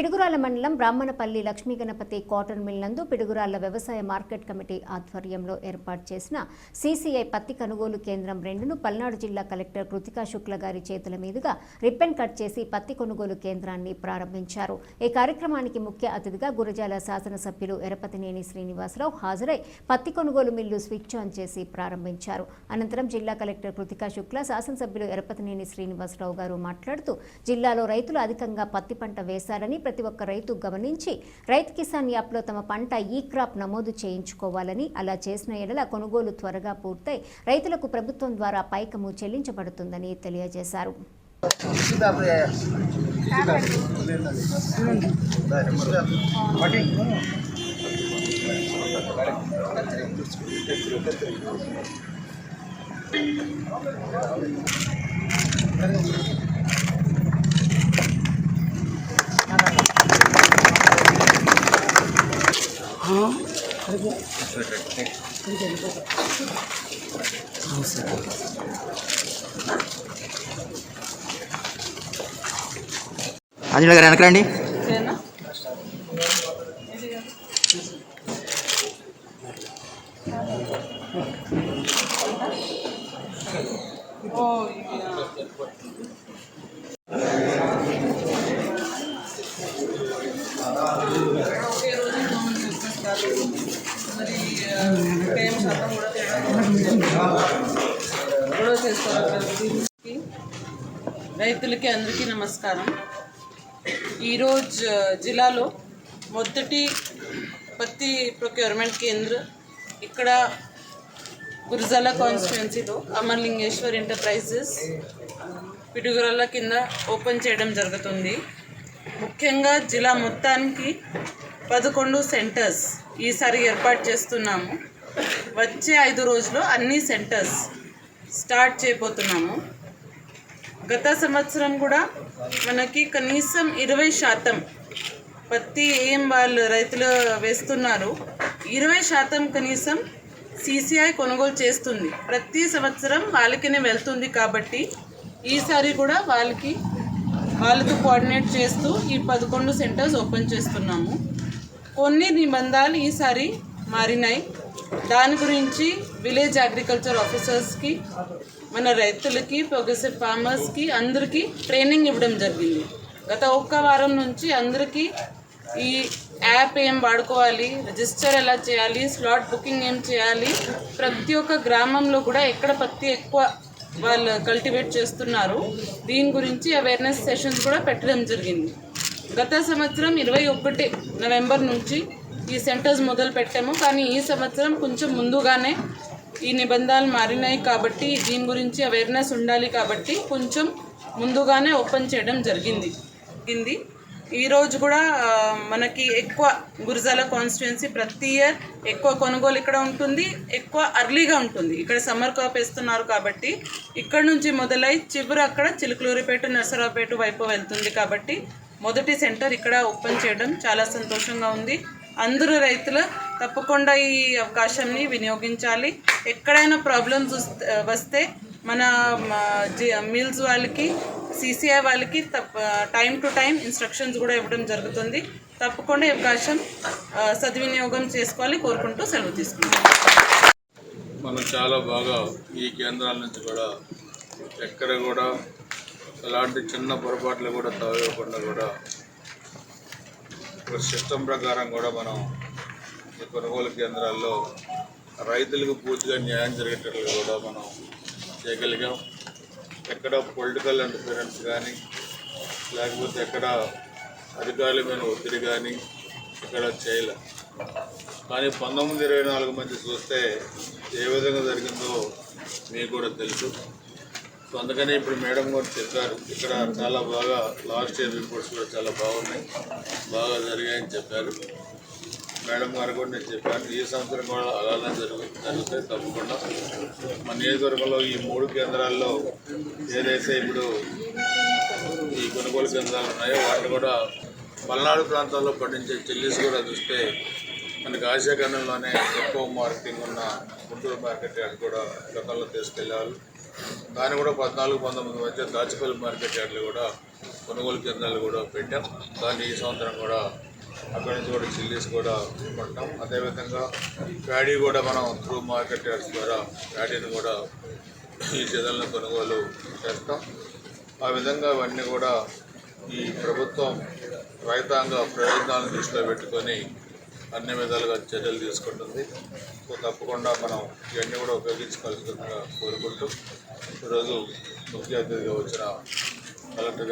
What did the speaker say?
పిడుగురాల మండలం Brahmanapalli Lakshmi Ganapathi cotton mill నందు పిడుగురాల వ్యవసాయ మార్కెట్ కమిటీ ఆధ్వర్యంలో ఏర్పాటు చేసిన సీసీఐ పత్తి కొనుగోలు కేంద్రం రెండును పల్నాడు జిల్లా కలెక్టర్ కృతికా శుక్ల గారి చేతుల మీదుగా రిబ్బన్ కట్ చేసి పత్తి కొనుగోలు కేంద్రాన్ని ప్రారంభించారు. ఈ కార్యక్రమానికి ముఖ్య అతిథిగా గురజాల శాసనసభ్యులు ఎరపతినేని శ్రీనివాసరావు హాజరై పత్తి కొనుగోలు మిల్లు స్విచ్ ఆన్ చేసి ప్రారంభించారు. అనంతరం జిల్లా కలెక్టర్ కృతికా శుక్ల శాసనసభ్యులు ఎరపతినేని శ్రీనివాసరావు గారు మాట్లాడుతూ జిల్లాలో రైతులు అధికంగా పత్తి పంట వేశారని ప్రతి ఒక్క రైతు గమనించి రైతు కిసాన్ యాప్లో తమ పంట ఈ క్రాప్ నమోదు చేయించుకోవాలని అలా చేసిన ఎడల కొనుగోలు త్వరగా పూర్తయి రైతులకు ప్రభుత్వం ద్వారా పైకము చెల్లించబడుతుందని తెలియజేశారు. ఆంజనేయ గారు వెనకరండి ఓ మరి పేరు శాతం కూడా తేడా. చేసుకోవాలి రైతులకి అందరికీ నమస్కారం. ఈరోజు జిల్లాలో మొదటి పత్తి ప్రొక్యూర్మెంట్ కేంద్ర ఇక్కడ గురజాల కాన్స్టిట్యున్సీలో అమర్లింగేశ్వర్ ఎంటర్ప్రైజెస్ పిడుగురాల కింద ఓపెన్ చేయడం జరుగుతుంది. ముఖ్యంగా జిల్లా మొత్తానికి పదకొండు సెంటర్స్ ఈసారి ఏర్పాటు చేస్తున్నాము. వచ్చే ఐదు రోజులు అన్ని సెంటర్స్ స్టార్ట్ చేయబోతున్నాము. గత సంవత్సరం కూడా మనకి కనీసం ఇరవై శాతం పత్తి ఏం వాళ్ళు రైతులు వేస్తున్నారు. ఇరవై శాతం కనీసం సీసీఐ కొనుగోలు చేస్తుంది. ప్రతి సంవత్సరం వాళ్ళకినే వెళ్తుంది కాబట్టి ఈసారి కూడా వాళ్ళకి వాళ్ళతో కోఆర్డినేట్ చేస్తూ ఈ పదకొండు సెంటర్స్ ఓపెన్ చేస్తున్నాము. కొన్ని నిబంధనలు ఈసారి మారినాయి. దాని గురించి విలేజ్ అగ్రికల్చర్ ఆఫీసర్స్కి మన రైతులకి ప్రోగ్రెసివ్ ఫార్మర్స్కి అందరికీ ట్రైనింగ్ ఇవ్వడం జరిగింది. గత ఒక్క వారం నుంచి అందరికీ ఈ యాప్ ఏం వాడుకోవాలి రిజిస్టర్ ఎలా చేయాలి స్లాట్ బుకింగ్ ఏం చేయాలి ప్రతి ఒక్క గ్రామంలో కూడా ఎక్కడ పత్తి ఎక్కువ వాళ్ళు కల్టివేట్ చేస్తున్నారు దీని గురించి అవేర్నెస్ సెషన్స్ కూడా పెట్టడం జరిగింది. గత సంవత్సరం ఇరవై ఒకటి నవంబర్ నుంచి ఈ సెంటర్స్ మొదలు పెట్టాము. కానీ ఈ సంవత్సరం కొంచెం ముందుగానే ఈ నిబంధనలు మారినాయి కాబట్టి దీని గురించి అవేర్నెస్ ఉండాలి కాబట్టి కొంచెం ముందుగానే ఓపెన్ చేయడం జరిగింది. జరిగింది ఈరోజు కూడా మనకి ఎక్కువ గురిజాల కాన్స్టిట్యున్సీ ప్రతి ఇయర్ ఎక్కువ కొనుగోలు ఇక్కడ ఉంటుంది ఎక్కువ అర్లీగా ఉంటుంది. ఇక్కడ సమ్మర్ క్రాప్ వేస్తున్నారు కాబట్టి ఇక్కడ నుంచి మొదలై చివరి అక్కడ చిలుకలూరిపేట నర్సరావుపేట వైపు వెళ్తుంది కాబట్టి మొదటి సెంటర్ ఇక్కడ ఓపెన్ చేయడం చాలా సంతోషంగా ఉంది. అందరూ రైతులు తప్పకుండా ఈ అవకాశాన్ని వినియోగించాలి. ఎక్కడైనా ప్రాబ్లమ్స్ వస్తే మన మిల్స్ వాళ్ళకి సీసీఐ వాళ్ళకి తప్ప టైం టు టైం ఇన్స్ట్రక్షన్స్ కూడా ఇవ్వడం జరుగుతుంది. తప్పకుండా ఈ అవకాశం సద్వినియోగం చేసుకోవాలి కోరుకుంటూ సెలవు తీసుకుంటాం మనం చాలా బాగా ఈ కేంద్రాల నుంచి కూడా ఎక్కడ కూడా ఎలాంటి చిన్న పొరపాట్లు కూడా తవ్వకుండా కూడా ఒక సిస్టమ్ ప్రకారం కూడా మనం ఈ కొనుగోలు కేంద్రాల్లో రైతులకు పూర్తిగా న్యాయం జరిగేటట్లు కూడా మనం చేయగలిగాం. ఎక్కడ పొలిటికల్ ఇంటర్ఫరెన్స్ కానీ లేకపోతే ఎక్కడ అధికారుల మీద ఒత్తిడి కానీ ఇక్కడ చేయలే. కానీ పంతొమ్మిది ఇరవై నాలుగు మంది చూస్తే ఏ విధంగా జరిగిందో మీకు కూడా తెలుసు. సో అందుకనే ఇప్పుడు మేడం కూడా చెప్పారు. ఇక్కడ చాలా బాగా లాస్ట్ ఇయర్ రిపోర్ట్స్ కూడా చాలా బాగున్నాయి. బాగా జరిగాయని చెప్పారు. మేడం గారు కూడా నేను చెప్పాను. ఈ సంవత్సరం కూడా అలానే జరుగు జరుగుతాయి తప్పకుండా. మన నియోజకవర్గంలో ఈ మూడు కేంద్రాల్లో ఏదైతే ఇప్పుడు ఈ కొనుగోలు కేంద్రాలు ఉన్నాయో వాటిని కూడా పల్నాడు ప్రాంతాల్లో పండించే చిల్లీస్ కూడా చూస్తే మనకి ఆసియాఖండంలోనే ఎక్కువ మార్కెటింగ్ ఉన్న గుంటూరు మార్కెట్ యార్డ్ కూడా గతంలో తీసుకెళ్ళేవాళ్ళు దాన్ని కూడా పద్నాలుగు పంతొమ్మిది మధ్య దాచిపల్లి మార్కెట్ యార్డ్లు కూడా కొనుగోలు కేంద్రాలు కూడా పెట్టాం. దాన్ని ఈ సంవత్సరం కూడా అక్కడి నుంచి కూడా చిల్లీస్ కూడా కొంటాం. అదేవిధంగా ప్యాడీ కూడా మనం త్రూ మార్కెట్ యార్డ్స్ ద్వారా ప్యాడీని కూడా ఈ సీజన్లో కొనుగోలు చేస్తాం. ఆ విధంగా అవన్నీ కూడా ఈ ప్రభుత్వం రైతాంగ ప్రయోజనాలను దృష్టిలో పెట్టుకొని అన్ని విధాలుగా చర్యలు తీసుకుంటుంది. సో తప్పకుండా మనం ఇవన్నీ కూడా ఉపయోగించుకోవాల్సిందిగా కోరుకుంటూ ఈరోజు ముఖ్య అతిథిగా వచ్చిన కలెక్టర్